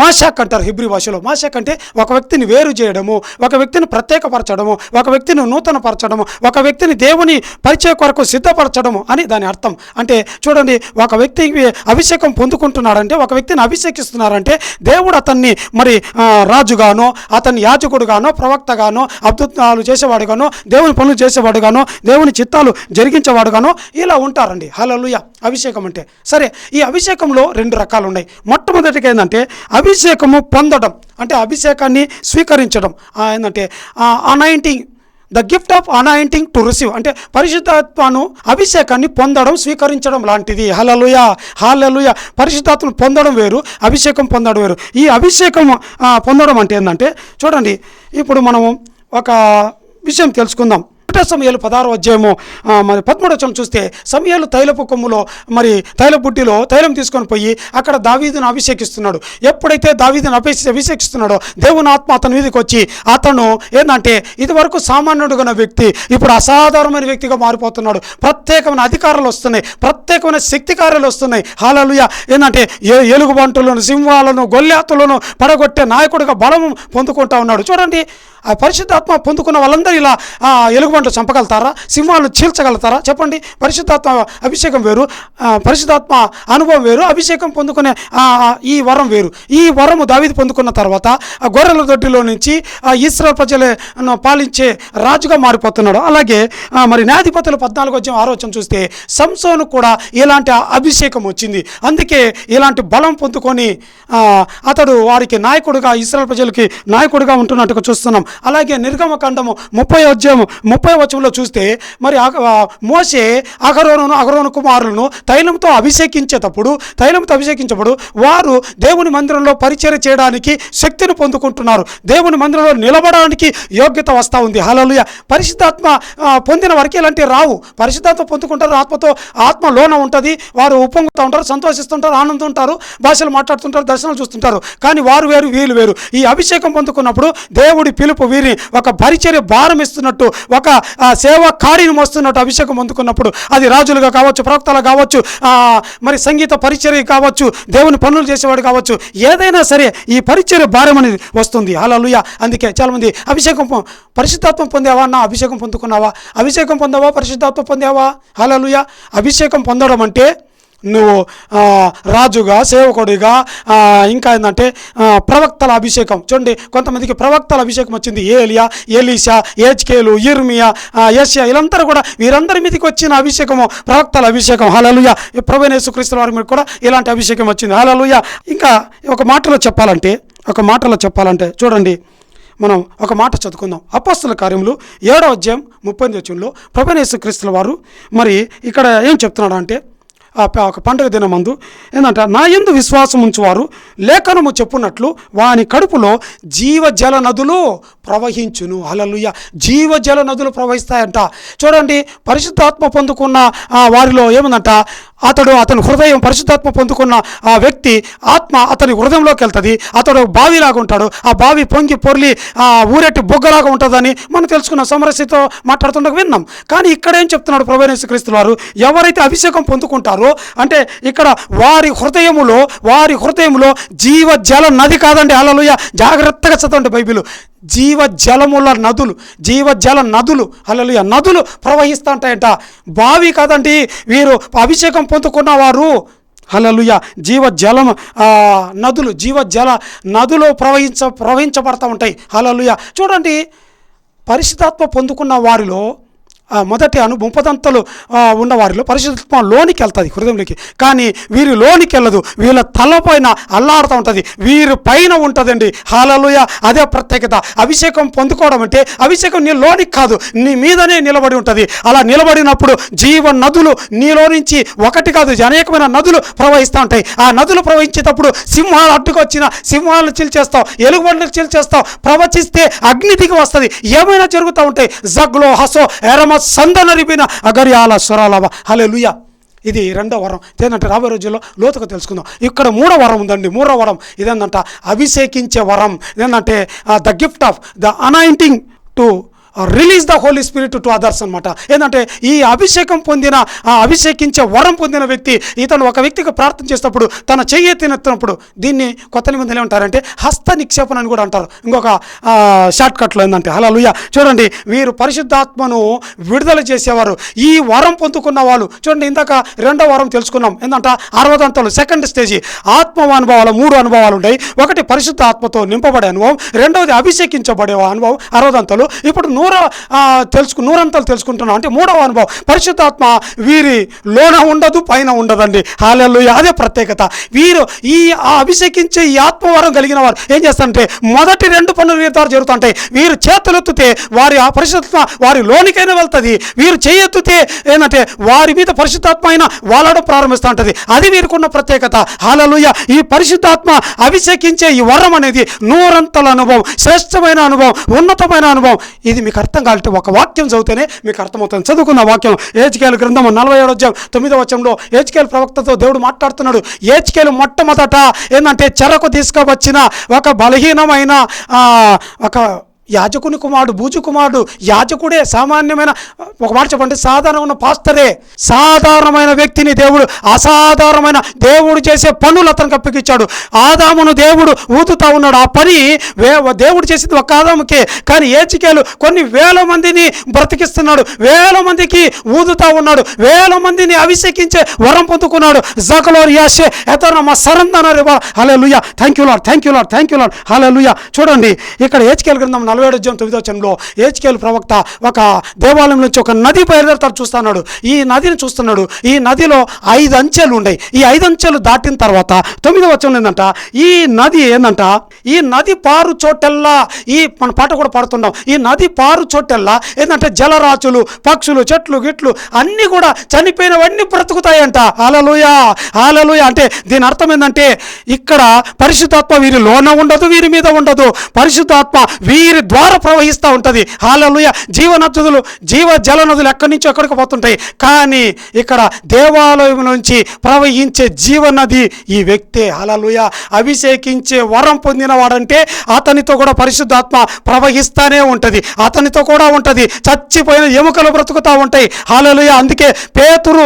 మాషాక్ అంటారు హిబ్రి భాషలో. మాషాక్ అంటే ఒక వ్యక్తిని వేరు చేయడము ఒక వ్యక్తిని ప్రత్యేకపరచడము ఒక వ్యక్తిని నూతనపరచడము ఒక వ్యక్తిని దేవుని పరిచయ కొరకు సిద్ధపరచడము అని దాని అర్థం. అంటే చూడండి ఒక వ్యక్తి అభిషేకం పొందుకుంటున్నాడంటే ఒక వ్యక్తిని అభిషేకిస్తున్నారంటే దేవుడు అతన్ని మరి రాజుగానో అతన్ని యాజకుడుగానో ప్రవక్తగానో అద్భుతాలు చేసేవాడుగానో దేవుని పనులు చేసేవాడుగానో దేవుని చిత్తాలు జరిగించేవాడుగానో ఇలా ఉంటారండి. హలలుయ అభిషేకం అంటే. సరే ఈ అభిషేకంలో రెండు రకాలు ఉన్నాయి మొట్టమొదటిగా ఏంటంటే అభిషేకము పొందడం. అంటే అభిషేకాన్ని స్వీకరించడం. ఆ, ఏంటంటే anointing the gift of anointing to receive అంటే పరిశుద్ధాత్మను అభిషేకాన్ని పొందడం స్వీకరించడం లాంటిది. హలలుయ హాలలుయ పరిశుద్ధాత్మను పొందడం వేరు అభిషేకం పొందడం వేరు. ఈ అభిషేకం పొందడం అంటే ఏంటంటే చూడండి ఇప్పుడు మనము ఒక విషయం తెలుసుకుందాం. ఒకటే సమయాలు పదహారు అధ్యాయము మరి పదమూడవచనం చూస్తే సమయాలు తైలపు కొమ్ములో మరి తైల బుట్టిలో తైలం తీసుకొని పోయి అక్కడ దావీదును అభిషేకిస్తున్నాడు. ఎప్పుడైతే దావీదును అభిషే అభిషేకిస్తున్నాడో దేవుని ఆత్మ అతని మీదకి వచ్చి అతను ఏంటంటే ఇదివరకు సామాన్యుడుగా వ్యక్తి ఇప్పుడు అసాధారణమైన వ్యక్తిగా మారిపోతున్నాడు. ప్రత్యేకమైన అధికారాలు వస్తున్నాయి. ప్రత్యేకమైన శక్తి కార్యాలు వస్తున్నాయి. హాలలుయ! ఏంటంటే ఏ ఎలుగుబంటులను సింహాలను గొల్లాతులను పడగొట్టే నాయకుడిగా బలం పొందుకుంటా ఉన్నాడు. చూడండి ఆ పరిశుద్ధాత్మ పొందుకున్న వాళ్ళందరూ ఇలా ఆ, ఎలుగుబంట్లు చంపగలుగుతారా? సింహాలను చీల్చగలుగుతారా? చెప్పండి. పరిశుద్ధాత్మ అభిషేకం వేరు. పరిశుద్ధాత్మ అనుభవం వేరు. అభిషేకం పొందుకునే ఈ వరం వేరు. ఈ వరము దావిది పొందుకున్న తర్వాత ఆ గొర్రెల దొడ్డిలో నుంచి ఆ ఇస్రాయల్ ప్రజలను పాలించే రాజుగా మారిపోతున్నాడు. అలాగే మరి న్యాధిపతులు పద్నాలుగు వచ్చి ఆలోచన చూస్తే సంసోను కూడా ఇలాంటి అభిషేకం వచ్చింది. అందుకే ఇలాంటి బలం పొందుకొని అతడు వారికి నాయకుడుగా ఇస్రాయల్ ప్రజలకి నాయకుడిగా ఉంటున్నట్టుగా చూస్తున్నాం. అలాగే నిర్గమకాండము ముప్పై అధ్యాయము ముప్పై వచనంలో చూస్తే మరి మోసే అగరోను అగరోను కుమారులను తైలంతో అభిషేకించేటప్పుడు తైలంతో అభిషేకించప్పుడు వారు దేవుని మందిరంలో పరిచయం చేయడానికి శక్తిని పొందుకుంటున్నారు. దేవుని మందిరంలో నిలబడడానికి యోగ్యత వస్తూ ఉంది. హలలుయ పరిశుద్ధాత్మ ఆ, పొందిన వారికి ఇలాంటివి రావు. పరిశుద్ధాత్మ పొందుకుంటారు ఆత్మతో ఆత్మ లోన ఉంటుంది. వారు ఉప్పొంగుతూ ఉంటారు సంతోషిస్తుంటారు ఆనందం ఉంటారు భాషలు మాట్లాడుతుంటారు దర్శనాలు చూస్తుంటారు. కానీ వారు వేరు వీళ్ళు వేరు. ఈ అభిషేకం పొందుకున్నప్పుడు దేవుడి పిలుపు వైపు వీరిని ఒక పరిచర్య భారం ఇస్తున్నట్టు ఒక సేవా కాడిని మోస్తున్నట్టు అభిషేకం పొందుకున్నప్పుడు అది రాజులుగా కావచ్చు ప్రవక్తలు కావచ్చు మరి సంగీత పరిచర్య కావచ్చు దేవుని పనులు చేసేవాడు కావచ్చు ఏదైనా సరే ఈ పరిచర్య భారం అనేది వస్తుంది. హల్లెలూయా. అందుకే చాలామంది అభిషేకం పొ- పొందావా నా అభిషేకం పొందుకున్నావా? అభిషేకం పొందావా? పరిశుద్ధాత్మ పొందావా? హల్లెలూయా. అభిషేకం పొందడం అంటే నువ్వు రాజుగా సేవకుడిగా ఇంకా ఏంటంటే ప్రవక్తల అభిషేకం. చూడండి కొంతమందికి ప్రవక్తల అభిషేకం వచ్చింది. ఏలియా ఎలీషా ఏజ్కేలు ఇర్మియా ఏషియా యెషయా వీళ్ళందరూ కూడా వీరందరి మీదకి వచ్చిన అభిషేకము ప్రవక్తల అభిషేకం. హలలుయ ప్రభునేసుక్రీస్తుల వారి మీద కూడా ఇలాంటి అభిషేకం వచ్చింది. హలలుయ ఇంకా ఒక మాటలో చెప్పాలంటే ఒక మాటలో చెప్పాలంటే చూడండి మనం ఒక మాట చదువుకుందాం. అపస్తుల కార్యములు ఏడో అధ్యాయం ముప్పై వచ్చంలో ప్రభునేసుక్రీస్తుల వారు మరి ఇక్కడ ఏం చెప్తున్నాడు అంటే ఆ ఒక పండుగ దినమందు ఏంటంటే నా ఎందు విశ్వాసం ఉంచువారు. లేఖనము చెప్పున్నట్లు వాని కడుపులో జీవజల నదులు ప్రవహించును. అలలుయ జీవజల నదులు ప్రవహిస్తాయంట. చూడండి పరిశుద్ధాత్మ పొందుకున్న ఆ వారిలో ఏముందంట? అతడు అతని హృదయం పరిశుద్ధాత్మ పొందుకున్న ఆ వ్యక్తి ఆత్మ అతని హృదయంలోకి వెళ్తుంది. అతడు బావిలాగా ఉంటాడు. ఆ బావి పొంగి పొర్లి ఆ ఊరెట్టి బొగ్గలాగా ఉంటుందని మనం తెలుసుకున్న సమరస్యతో మాట్లాడుతుండగా విన్నాం. కానీ ఇక్కడ ఏం చెప్తున్నాడు ప్రభు క్రీస్తు వారు? ఎవరైతే అభిషేకం పొందుకుంటారో అంటే ఇక్కడ వారి హృదయములో వారి హృదయములో జీవ జల నది కాదండి. అలలుయ జాగ్రత్తగా చదవండి బైబిల్. జీవ జలముల నదులు జీవ జల నదులు అలలుయ నదులు ప్రవహిస్తూ ఉంటాయంట. బావి కాదండి. వీరు అభిషేకం పొందుకున్న వారు. హలలుయ జీవ జలం నదులు జీవ జల నదులు ప్రవహించ ప్రవహించబడతా ఉంటాయి. హలలుయ చూడండి పరిశుద్ధాత్మ పొందుకున్న వారిలో మొదటి అను ముప్పదంతలు ఉన్నవారిలో పరిశుద్ధత్వం లోనికి వెళ్తుంది హృదయంలోకి. కానీ వీరి లోనికి వెళ్ళదు. వీళ్ళ తలపైన అల్లాడుతూ ఉంటుంది. వీరి పైన ఉంటుందండి. హాలలుయ. అదే ప్రత్యేకత. అభిషేకం పొందుకోవడం అంటే అభిషేకం నీ లోనికి కాదు. నీ మీదనే నిలబడి ఉంటుంది. అలా నిలబడినప్పుడు జీవ నదులు నీలో నుంచి ఒకటి కాదు అనేకమైన నదులు ప్రవహిస్తూ ఉంటాయి. ఆ నదులు ప్రవహించేటప్పుడు సింహాలు అడ్డుకొచ్చిన సింహాలను చీల్చేస్తావు ఎలుగుబండ్లు చీల్చేస్తావు ప్రవచిస్తే అగ్ని దిగి వస్తుంది. ఏమైనా జరుగుతూ ఉంటాయి జగ్లో హసో ఎరమ సందనరిపిన అగర్యాల స్వరాలవ. హలే ఇది రెండో వరం. ఏంటంటే రాబోయే రోజుల్లో లోతుగా తెలుసుకుందాం. ఇక్కడ మూడో వరం ఉందండి. మూడో వరం ఇదేంటంట అభిషేకించే వరం. ఇదేంటంటే the gift of the anointing to release the Holy Spirit to others అనమాట ఏంటంటే ఈ అభిషేకం పొందిన ఆ అభిషేకించే వరం పొందిన వ్యక్తి ఇతను ఒక వ్యక్తికి ప్రార్థన చేసినప్పుడు తన చెయ్యి ఎత్తినప్పుడు దీన్ని కొత్త నిబంధనలు ఏమంటారంటే హస్త నిక్షేపణ అని కూడా అంటారు. ఇంకొక షార్ట్ కట్లో ఏంటంటే హలో చూడండి వీరు పరిశుద్ధాత్మను విడుదల చేసేవారు. ఈ వరం పొందుకున్న వాళ్ళు చూడండి ఇందాక రెండో వరం తెలుసుకున్నాం. ఏంటంట అరవదంతలు సెకండ్ స్టేజ్ ఆత్మ అనుభవాలు మూడు అనుభవాలు ఉంటాయి. ఒకటి పరిశుద్ధ ఆత్మతో నింపబడే అనుభవం రెండవది అభిషేకించబడే అనుభవం అరవదంతలు ఇప్పుడు నూర తెలుసుకు నూరంతలు తెలుసుకుంటున్నాం. అంటే మూడవ అనుభవం. పరిశుద్ధాత్మ వీరి లోన ఉండదు పైన ఉండదండి. హాలెల్లు అదే ప్రత్యేకత. వీరు ఈ ఆ అభిషేకించే ఈ ఆత్మవరం కలిగిన వారు. ఏం చేస్తారంటే మొదటి రెండు పనులు వీరి ద్వారా జరుగుతుంటాయి. వీరు చేతులెత్తితే వారి ఆ పరిశుద్ధాత్మ వారి లోనికైనా వెళ్తుంది. వీరు చేయెత్తితే ఏంటంటే వారి మీద పరిశుద్ధాత్మ అయినా వాలడం ప్రారంభిస్తూ ఉంటుంది అది వీరికున్న ప్రత్యేకత. హాలలుయ. ఈ పరిశుద్ధాత్మ అభిషేకించే ఈ వరం అనేది నూరంతల అనుభవం శ్రేష్టమైన అనుభవం ఉన్నతమైన అనుభవం. ఇది మీకు అర్థం కావాలంటే ఒక వాక్యం చదివితేనే మీకు అర్థమవుతుంది. చదువుకున్న వాక్యం ఏచికేలు గ్రంథం నలభై ఏడు వచ్చాం తొమ్మిదో వచ్చంలో ఏచికేలు ప్రవక్తతో దేవుడు మాట్లాడుతున్నాడు. ఏజ్కేలు మొట్టమొదట ఏంటంటే చెరకు తీసుకువచ్చిన ఒక బలహీనమైన ఒక యాజకుని కుమారుడు బూజు కుమారుడు యాజకుడే సామాన్యమైన ఒక మాట చెప్పండి సాధారణమైన పాస్తరే సాధారణమైన వ్యక్తిని దేవుడు అసాధారణమైన దేవుడు చేసే పనులు అతనికి అప్పగించాడు. ఆదామును దేవుడు ఊదుతా ఉన్నాడు. ఆ పని వే దేవుడు చేసింది ఒక ఆదాముకే కానీ ఏచికేలు కొన్ని వేల మందిని బ్రతికిస్తున్నాడు. వేల మందికి ఊదుతా ఉన్నాడు. వేల మందిని అభిషేకించే వరం పొందుకున్నాడు. జకలోర్ యాషే ఎతనమ్మ సరందన hallelujah thank you Lord thank you Lord thank you Lord hallelujah చూడండి ఇక్కడ ఏచికేలు గ్రంథం నలభై ఏడు అధ్యాయం తొమ్మిదో వచనంలో ఏచికేలు ప్రవక్త ఒక దేవాలయం నుంచి ఒక నది బయలుదేరుతారు చూస్తున్నాడు. ఈ నదిని చూస్తున్నాడు. ఈ నదిలో ఐదు అంచెలు ఉన్నాయి ఈ ఐదు అంచెలు దాటిన తర్వాత తొమ్మిదో వచనం ఏంటంట ఈ నది ఏంటంట ఈ నది పారు చోటెల్లా ఈ మన పాట కూడా పాడుతున్నాం. ఈ నది పారు చోటెల్లా ఏంటంటే జలరాచులు పక్షులు చెట్లు గిట్లు అన్నీ కూడా చనిపోయినవన్నీ బ్రతుకుతాయంట. ఆలలుయా ఆలలుయా అంటే దీని అర్థం ఏంటంటే ఇక్కడ పరిశుద్ధాత్మ వీరి లోన ఉండదు వీరి మీద ఉండదు. పరిశుద్ధాత్మ వీరి ద్వారా ప్రవహిస్తూ ఉంటుంది. హాలలుయ జీవనదులు జీవ జల నదులు ఎక్కడి నుంచో ఎక్కడికి పోతుంటాయి. కానీ ఇక్కడ దేవాలయం నుంచి ప్రవహించే జీవనది ఈ వ్యక్తే. హాలలుయ అభిషేకించే వరం పొందినవాడంటే అతనితో కూడా పరిశుద్ధాత్మ ప్రవహిస్తూనే ఉంటుంది. అతనితో కూడా ఉంటుంది. చచ్చిపోయిన ఎముకలు బ్రతుకుతూ ఉంటాయి. హాలలుయ అందుకే పేతురు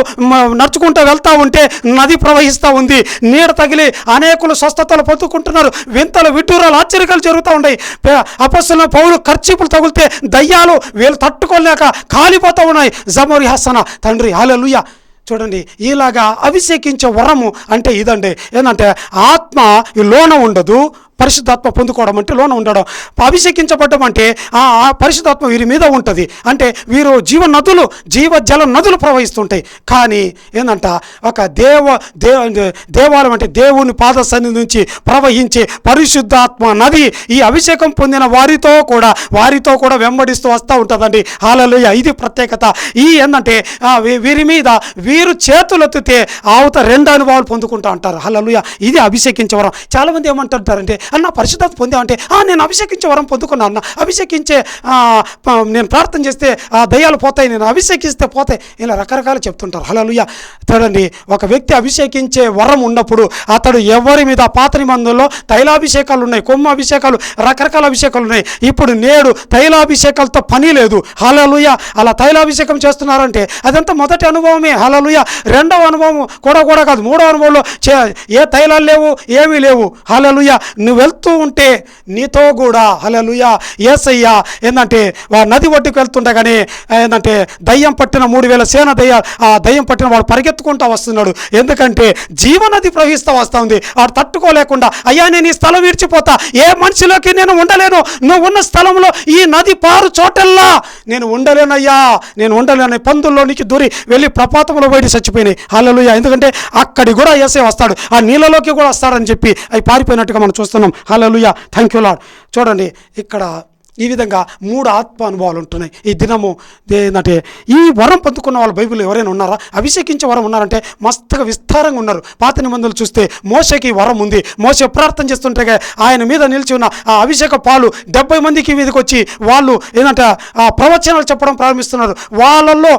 నడుచుకుంటూ వెళ్తా ఉంటే నది ప్రవహిస్తూ ఉంది. నీడ తగిలి అనేకులు స్వస్థతలు పొందుకుంటున్నారు. వింతలు విడ్డూరాలు ఆశ్చర్యకాలు జరుగుతూ ఉన్నాయి అపస్సుల పౌరు ఖర్చీపులు తగిలితే దయ్యాలు వీళ్ళు తట్టుకోలేక కాలిపోతూ ఉన్నాయి. జమోరి హసన తండ్రి హాలలుయ చూడండి ఇలాగా అభిషేకించే వరము అంటే ఇదండి. ఏంటంటే ఆత్మ ఈ లోన ఉండదు పరిశుద్ధాత్మ పొందుకోవడం అంటే లోన ఉండడం. అభిషేకించబడ్డం అంటే ఆ ఆ పరిశుద్ధాత్మ వీరి మీద ఉంటుంది. అంటే వీరు జీవ నదులు జీవ జల నదులు ప్రవహిస్తుంటాయి. కానీ ఏంటంట ఒక దేవ దేవ దేవాలయం అంటే దేవుని పాద సన్నిధి నుంచి ప్రవహించే పరిశుద్ధాత్మ నది ఈ అభిషేకం పొందిన వారితో కూడా వారితో కూడా వెంబడిస్తూ వస్తూ ఉంటుందండి. హాలలోయ. ఇది ప్రత్యేకత. ఈ ఏంటంటే వీరి మీద వీరు చేతులెత్తితే ఆవుత రెండు అనుభవాలు పొందుకుంటా అంటారు. హలలుయ. ఇది అభిషేకించవరం చాలామంది చాలా ఏమంటుంటారంటే అన్న పరిశుద్ధత పొందామంటే "ఆ, నేను అభిషేకించే వరం పొందుకున్నాను అన్న. అభిషేకించే నేను ప్రార్థన చేస్తే ఆ దయ్యాలు పోతాయి నేను అభిషేకిస్తే పోతాయి. ఇలా రకరకాలు చెప్తుంటారు. హలలుయ చూడండి ఒక వ్యక్తి అభిషేకించే వరం ఉన్నప్పుడు అతడు ఎవరి మీద పాతని మందుల్లో తైలాభిషేకాలు ఉన్నాయి కొమ్మ అభిషేకాలు రకరకాల అభిషేకాలు ఉన్నాయి. ఇప్పుడు నేడు తైలాభిషేకాలతో పని లేదు. హలలుయ అలా తైలాభిషేకం చేస్తున్నారంటే అదంతా మొదటి అనుభవమే. హలలుయ రెండవ అనుభవం కూడా కూడా కాదు. మూడవ అనుభవంలో చే ఏ తైలాలు లేవు ఏమీ లేవు. హలలుయ నువ్వు వెళ్తూ ఉంటే నీతో కూడా హలలుయ ఏసయ్య ఏంటంటే నది ఒడ్డుకు వెళ్తుండగానే ఏంటంటే దయ్యం పట్టిన మూడు వేల సేన దయ్య ఆ దయ్యం పట్టిన వాడు పరిగెత్తుకుంటూ వస్తున్నాడు. ఎందుకంటే జీవనది ప్రవహిస్తూ వస్తూ ఉంది. వాడు తట్టుకోలేకుండా అయ్యా నేను ఈ స్థలం విడిచిపోతా. ఏ మనిషిలోకి నేను ఉండలేను. నువ్వు ఉన్న స్థలంలో ఈ నది పారు చోటల్లా. నేను ఉండలేనయ్యా. నేను ఉండలేను పందుల్లోనికి దూరి వెళ్ళి ప్రపాతంలో బయట చచ్చిపోయినాయి. హలలుయ ఎందుకంటే అక్కడి కూడా ఏసే వస్తాడు. ఆ నీళ్ళలోకి కూడా వస్తాడని చెప్పి అవి పారిపోయినట్టుగా మనం చూస్తున్నాం. హలో లూయ థ్యాంక్ యూ లాడ్ చూడండి ఇక్కడ ఈ విధంగా మూడు ఆత్మ అనుభవాలు ఉంటున్నాయి. ఈ దినము ఏంటంటే ఈ వరం పొందుకున్న వాళ్ళు బైబిల్ ఎవరైనా ఉన్నారా? అభిషేకించే వరం ఉన్నారంటే మస్తుగా విస్తారంగా ఉన్నారు. పాత నిబంధనలు చూస్తే మోసకి వరం ఉంది. మోస ప్రార్థన చేస్తుంటే ఆయన మీద నిలిచి ఉన్న ఆ అభిషేక పాలు డెబ్బై మందికి మీదకి వచ్చి వాళ్ళు ఏంటంటే ఆ ప్రవచనాలు చెప్పడం ప్రారంభిస్తున్నారు. వాళ్ళల్లో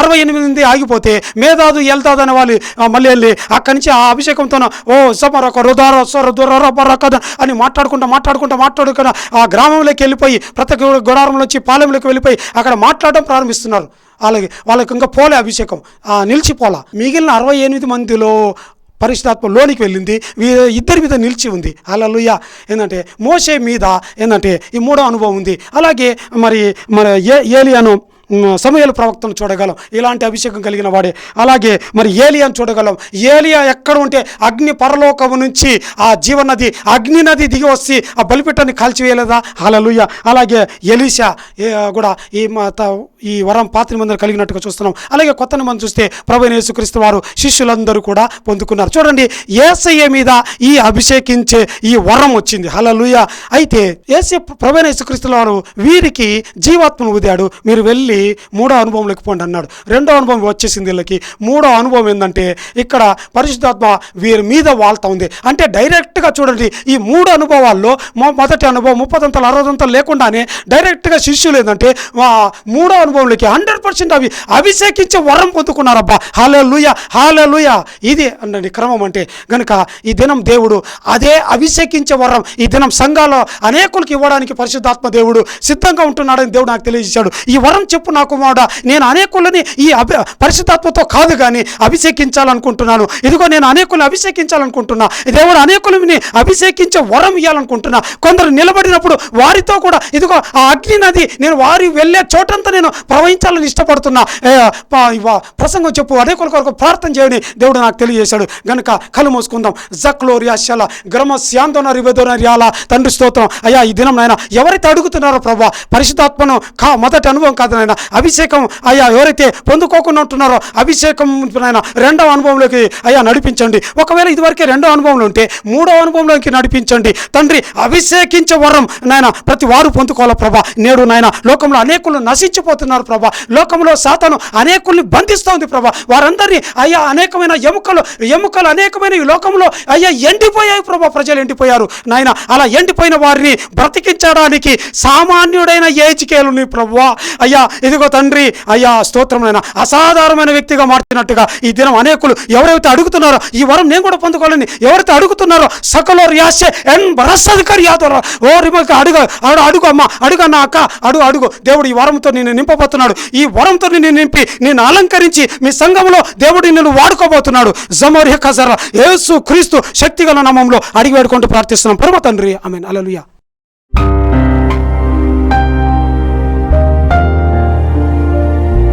అరవై ఎనిమిది మంది ఆగిపోతే మేధాదు వెళ్తాదు అనే వాళ్ళు మళ్ళీ వెళ్ళి అక్కడి నుంచి ఆ అభిషేకంతో ఓ సమరొక రుదార స్వర దురర అని మాట్లాడుకుంటా మాట్లాడుకుంటా మాట్లాడుకుంటా ఆ గ్రామంలోకి వెళ్ళిపోయి ప్రతి గు- గుడారంలోంచి పాలెంలోకి వెళ్ళిపోయి అక్కడ మాట్లాడడం ప్రారంభిస్తున్నారు. అలాగే వాళ్ళకి ఇంకా పోలే అభిషేకం. నిలిచిపోలా. మిగిలిన అరవై ఎనిమిది మందిలో పరిశుధాత్మ లోనికి వెళ్ళింది. వీ- ఇద్దరి మీద నిలిచి ఉంది. అలలుయ ఏంటంటే మోసే మీద ఏంటంటే ఈ మూడో అనుభవం ఉంది. అలాగే మరి మరి ఏ ఏలియాను సమయాల ప్రవక్తను చూడగలం. ఇలాంటి అభిషేకం కలిగిన వాడే. అలాగే మరి ఏలియాను చూడగలం. ఏలియా ఎక్కడ ఉంటే అగ్ని పరలోకము నుంచి ఆ జీవనది అగ్ని నది దిగి వచ్చి ఆ బలిపిట్టని కాల్చివేయలేదా? హల్లెలూయా. అలాగే ఎలీషా కూడా ఈ మా ఈ వరం పాత నిబంధన కలిగినట్టుగా చూస్తున్నాం. అలాగే కొత్త మనం చూస్తే ప్రభు యేసుక్రీస్తు వారు శిష్యులందరూ కూడా పొందుకున్నారు. చూడండి ఏసయ్య మీద ఈ అభిషేకించే ఈ వరం వచ్చింది. హలలుయ అయితే ఏసే ప్రభు యేసుక్రీస్తు వారు వీరికి జీవాత్మను ఊదాడు. మీరు వెళ్ళి మూడో అనుభవంలోకి పోండి అన్నాడు. రెండో అనుభవం వచ్చేసింది వీళ్ళకి. మూడో అనుభవం ఏంటంటే ఇక్కడ పరిశుద్ధాత్మ వీరి మీద వాళ్తా ఉంది. అంటే డైరెక్ట్గా చూడండి ఈ మూడు అనుభవాల్లో మొదటి అనుభవం ముప్పదంతలు అరవదంతలు లేకుండానే డైరెక్ట్గా శిష్యులు ఏంటంటే వా- మూడో అనుభవంలోకి హండ్రెడ్ పర్సెంట్ అవి అభిషేకించే వరం పొందుకున్నారబ్బా. హాలే లూయ హాలే లూయ ఇది అన్నది క్రమం అంటే గనుక ఈ దినం దేవుడు అదే అభిషేకించే వరం ఈ దినం సంఘాలో అనేకులకు ఇవ్వడానికి పరిశుద్ధాత్మ దేవుడు సిద్ధంగా ఉంటున్నాడని దేవుడు నాకు తెలియజేశాడు. ఈ వరం చెప్పు నాకు మాడ నేను అనేకులని ఈ అభి పరిశుద్ధాత్మతో కాదు కానీ అభిషేకించాలనుకుంటున్నాను. ఇదిగో నేను అనేకులు అభిషేకించాలనుకుంటున్నా. దేవుడు అనేకులని అభిషేకించే వరం ఇవ్వాలనుకుంటున్నా కొందరు నిలబడినప్పుడు వారితో కూడా ఇదిగో ఆ అగ్ని నది నేను వారి వెళ్ళే చోటంతా నేను ప్రవహించాలని ఇష్టపడుతున్నా. ప్రసంగం చెప్పు అనేకుల కొరకు ప్రార్థన చేయని దేవుడు నాకు తెలియజేశాడు. గనుక కళ్ళు మూసుకుందాం. జక్లోరి గ్రమ శాంతోన రివెదోన రియాల. తండ్రి స్తోత్రం. అయ్యా ఈ దినం నాయన ఎవరైతే అడుగుతున్నారో ప్రభా పరిశుద్ధాత్మను కా మొదటి అనుభవం కాదు నాయన. అభిషేకం అయ్యా ఎవరైతే పొందుకోకుండా ఉంటున్నారో అభిషేకం నాయన రెండవ అనుభవంలోకి అయ్యా నడిపించండి. ఒకవేళ ఇదివరకే రెండో అనుభవంలో ఉంటే మూడో అనుభవంలోకి నడిపించండి. తండ్రి అభిషేకించే వరం నాయన ప్రతి వారు పొందుకోవాల ప్రభా. నేడు నాయన లోకంలో అనేకులు నశించిపోతున్నారు ప్రభా. లోకంలో సాతను అనేకుల్ని బంధిస్తోంది ప్రభా. వారందరినీ అయ్యా అనేకమైన ఎముకలు ఎముకలు అనేకమైన ఈ లోకంలో అయ్యా ఎండిపోయాయి ప్రభా. ప్రజలు ఎండిపోయారు. నాయన అలా ఎండిపోయిన వారిని బ్రతికించడానికి సామాన్యుడైన ఏచికేలుని ప్రభా. అయ్యా ఇదిగో తండ్రి అయ్యా స్తోత్రమైన అసాధారణమైన వ్యక్తిగా మార్చినట్టుగా ఈ దినం అనేకులు ఎవరైతే అడుగుతున్నారో ఈ వరం నేను కూడా పొందుకోవాలని ఎవరైతే అడుగుతున్నారో సకలో రియాసే ఎన్ బరసదికర్ యాదవ్ ఓ రిమక అడుగు అడు అడుగు అమ్మ అడుగు అన్న అక్క అడుగు అడుగు. దేవుడు ఈ వరంతో నేను నింపబోతున్నాడు. ఈ వరంతో నేను నింపి నేను అలంకరించి మీ సంఘంలో దేవుడు నిన్ను వాడుకోబోతున్నాడు. జమోర్ కజర యేసు క్రీస్తు శక్తిగల నామంలో అడిగి వేడుకుంటూ ప్రార్థిస్తున్నాం. పరమ తండ్రి ఆమె అలలుయా